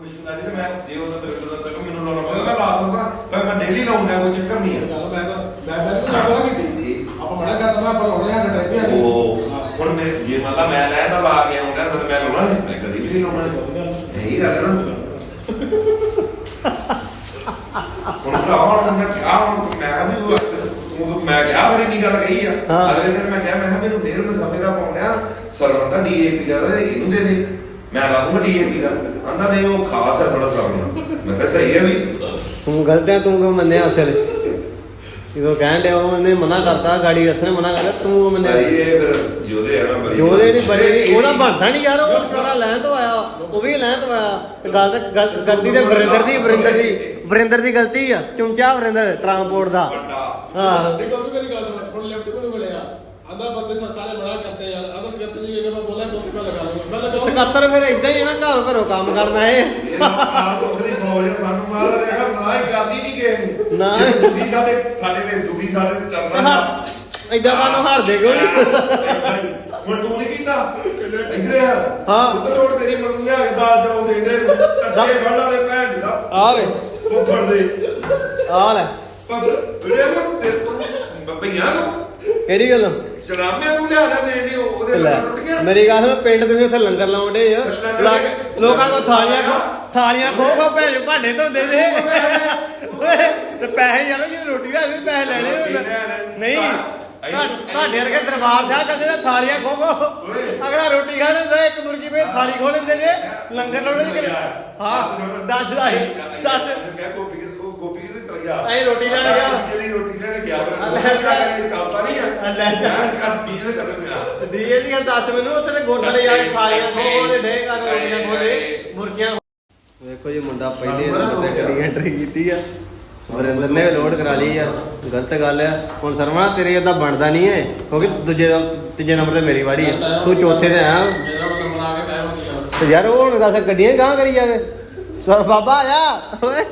ਮੁਸ਼ਕਿਲ ਆ ਜੀ ਤੇ ਮੈਂ ਜੇ ਉਹ ਤੇਰੇ ਕੋਲ ਤੱਕ ਮੈਨੂੰ ਲਾਉਣਾ ਪਊਗਾ। ਮੈਂ ਲਾ ਦਿੰਦਾ ਪਰ ਮੈਂ ਡੇਲੀ ਲਾਉਂਦਾ ਕੋਈ ਚੱਕਰ ਨਹੀਂ ਹੈ ਗੱਲ ਮੈਂ ਤਾਂ ਮੈਂ ਮੈਂ ਤਾਂ ਆਪਣਾ ਕੀਤੀ ਆਪਾਂ ਮੜਾ ਕਰਦਾ ਮੈਂ ਆਪਾਂ ਲਾਉਣੇ ਆ ਡਰਾਈਵ ਆ ਉਹ ਹੁਣ ਮੈਂ ਜੇ ਮੰਨ ਲਾ ਮੈਂ ਲੈ ਤਾਂ ਲਾ ਕੇ ਆਉਂਦਾ ਤਾਂ ਮੈਂ ਲਾਉਣਾ ਨੀ, ਮੈਂ ਕਦੀ ਵੀ ਨਹੀਂ ਲਾਉਣਾ ਇਹੀ ਗੱਲ ਹੈ ਨਾ। ਹੁਣ ਭਰਾਵਾ ਹੁਣ ਮੈਂ ਕਿਹਾ ਹੁਣ ਮੈਂ ਵੀ ਉਹ ਉਦੋਂ ਮੈਂ ਕਿਹਾ ਮੇਰੀ ਨਹੀਂ ਗੱਲ ਕਹੀ ਆ। ਅਗਲੇ ਦਿਨ ਮੈਂ ਕਿਹਾ ਮੈਂ ਕਿਹਾ ਮੈਨੂੰ ਫੇਰ ਮਸਾਬੇ ਦਾ ਪਾਉਣਿਆ ਸਰਵਨ ਦਾ ਡੀਏਪੀ ਦਾ ਇਹਨੂੰ ਦੇ ਦੇ। ਮੈਂ ਲਾ ਦੂੰਗਾ ਡੀਏਪੀ ਦਾ। ਆਂਦਾ ਨਹੀਂ ਉਹ ਖਾਸ ਹੈ ਬੜਾ ਸਰਵਨ ਮੈਂ ਕਿਹਾ ਸਹੀ ਹੈ ਵੀ। ਤੂੰ ਗਲਤ ਹੈ ਤੂੰ ਕਿਉਂ ਮੰਨਿਆ ਅਸਲ ਜਦੋਂ ਕਹਿਣ ਡਿਆ ਉਹਨੇ ਮਨਾ ਕਰਤਾ ਗਾੜੀ ਦੱਸਣੇ ਮਨਾ ਕਰਤਾ ਤੂੰ ਮੰਨਿਆ? ਭਾਈ ਇਹ ਫਿਰ ਜਿਉਦੇ ਆ ਨਾ ਬੜੀ ਉਹਦੇ ਨਹੀਂ ਬੜੇ ਉਹਦਾ ਬਣਦਾ ਨਹੀਂ ਯਾਰ ਉਹ ਸਾਰਾ ਲੈਣ ਤੋਂ ਆਇਆ ਉਹ ਵੀ ਲੈਣ ਤੋਂ ਆਇਆ। ਤੇ ਗੱਲ ਤਾਂ ਗਲ- ਗਲਤੀ ਤੇ ਵਰਿੰਦਰ ਦੀ ਵਰਿੰਦਰ ਦੀ ਵਰਿੰਦਰ ਦੀ ਗਲਤੀ ਆ। ਚੁੰਚਾ ਵਰਿੰਦਰ ਟਰਾਂਸਪੋਰਟ ਦਾ। ਵੱਡਾ। ਹਾਂ। ਦੇਖੋ ਤੂੰ ਮੇਰੀ ਗੱਲ ਸੁਣ ਹੁਣ ਲੈਫਟ ਕੋਲ ਮਿਲਿਆ। ਆਂਦਾ ਬੰਦੇ ਸਾ- ਸਾਰੇ ਮਨਾ ਕਰਦੇ ਆ। ਆਂਦਾ ਸਕੱਤ ਜੀ ਅਗਰ ਮੈਂ ਬੋਲਿਆ ਕੋਈ ਮੈਂ ਲਗਾ ਲੂੰਗਾ ਮੈਂ ਲਗਾ ਸਕੱਤਰ ਫਿਰ ਇਦਾਂ ਹੀ ਹੈ ਨਾ ਘਰ ਘਰੋਂ ਕੰਮ ਕਰਨਾ ਹੈ ਆਪ ਉਹਦੀ ਫੌਜ ਸਾਨੂੰ ਮਾਰ ਰਿਹਾ ਨਾ ਹੀ ਕਰਨੀ ਨਹੀਂ ਗਏ ਨਾ। ਦੁਖੀ ਸਾਡੇ ਸਾਡੇ ਵਿੱਚ ਦੁਖੀ ਸਾਡੇ ਚੱਲਣਾ ਇਦਾਂ ਸਾਨੂੰ ਹਾਰਦੇ ਕਿਉਂ ਨਹੀਂ ਹੁਣ ਤੂੰ ਨਹੀਂ ਕੀਤਾ? ਇਧਰੇ ਆ। ਹਾਂ। ਉੱਤੇ ਲੋੜ ਤੇਰੀ ਮਨ ਲਿਆ ਕੇ ਦਾਲ ਚਾਉ ਦੇ ਦੇ। ਕੱਚੇ ਫੜ ਵਾਲੇ ਭੈਣ ਦੀ ਦਾ। ਆ ਵੇ। ਉਹ ਫੜ ਦੇ। ਆ ਲੈ। ਪਰ ਵੀਰੇ ਉਹ ਤੇਰੇ ਤੋਂ? ਪਈਆਂ ਨੂੰ ਕਿਹੜੀ ਗੱਲ? ਸ਼ਰਾਮੇ ਨੂੰ ਲਿਆ ਲੈ ਦੇਣੀ ਉਹਦੇ ਨਾਲ ਟੁੱਟ ਗਿਆ ਮੇਰੀ ਗੱਲ ਸੁਣ ਪਿੰਡ ਤੁਸੀਂ ਉੱਥੇ ਲੰਗਰ ਲਾਉਂਦੇ ਆ। ਲੋਕਾਂ ਕੋ ਥਾਲੀਆਂ ਖੋ ਥਾਲੀਆਂ ਖੋ ਖੋ ਭੈਣ ਚੋਦ ਭਾਂਡੇ ਧੋਂਦੇ ਨੇ। ਓਏ, ਤੇ ਪੈਸੇ ਯਾਰ ਜੇ ਰੋਟੀ ਦਾ ਵੀ ਪੈਸੇ ਲੈਣੇ ਹੁੰਦੇ। ਨਹੀਂ ਤੁਹਾ- ਤੁਹਾਡੇ ਵਰਗੇ ਦਰਬਾਰ ਸਾਹਿਬ ਕਹਿੰਦੇ ਨੇ ਥਾਲੀਆਂ ਖੋ ਖੋ। ਅਗਲਾ ਰੋਟੀ ਖਾ ਲੈਂਦਾ ਇੱਕ ਮੁਰਗੀ ਪੇ ਥਾਲੀ ਖੋ ਲੈਂਦੇ ਨੇ। ਲੰਗਰ ਲਾਉਣੇ ਨਹੀਂ ਕਰੇ ਹਾਂ ਦੱਸਦਾ ਹੀ। ਦੱਸ। ਗੋਪੀ ਕਿਤੇ ਉਹ ਗੋਪੀ ਕਿਤੇ ਚਲ ਗਿਆ ਅਸੀਂ ਰੋਟੀ ਲੈਣ ਗਿਆ। ਜਿਹੜੀ ਰੋਟੀ ਲੈਣ ਗਿਆ ਜਾ। ਇਹ ਚੱਲਦਾ ਨਹੀਂ ਆ ਲੈ ਜਾ। ਮੈਂ ਇਸ ਕਰ ਬੀਜ ਕਰ ਦਿੰਦਾ ਦੀਏ ਦੀ ਗੱਲ ਦੱਸ ਮੈਨੂੰ ਉੱਥੇ ਤੇ ਗੁਰਦੁਆਰੇ ਜਾ ਕੇ ਥਾਲੀਆਂ ਖੋ ਖੋ ਦੇ ਡੇ ਕਰ ਰੋਟੀਆਂ ਖੋ ਦੇ ਮੁਰਗੀਆਂ। ਵੇਖੋ ਜੀ ਮੁੰਡਾ ਪਹਿਲੇ ਨੰਬਰ ਤੇ ਕਰੀ ਐਂਟਰੀ ਕੀਤੀ ਆ। ਵਰਿੰਦਰ ਨੇ ਲੋਡ ਕਰਾ ਲਈ ਯਾਰ ਗਲਤ ਗੱਲ ਆ। ਹੁਣ ਸਰਵਣਾ ਤੇਰੇ ਉਹਦਾ ਬਣਦਾ ਨਹੀਂ ਏ ਕਿਉਂਕਿ ਦੂਜੇ ਤੀਜੇ ਨੰਬਰ ਤੇ ਮੇਰੀ ਵਾੜੀ ਆ। ਤੂੰ ਚੌਥੇ ਤੇ ਆਇਆ ਆ ਤੇ ਯਾਰ ਉਹ ਹੁਣ ਦੱਸ ਗੱਡੀਆਂ ਗਾਂ ਕਰੀ ਜਾਵੇ। ਸਰ ਬਾਬਾ ਆ ਓਏ।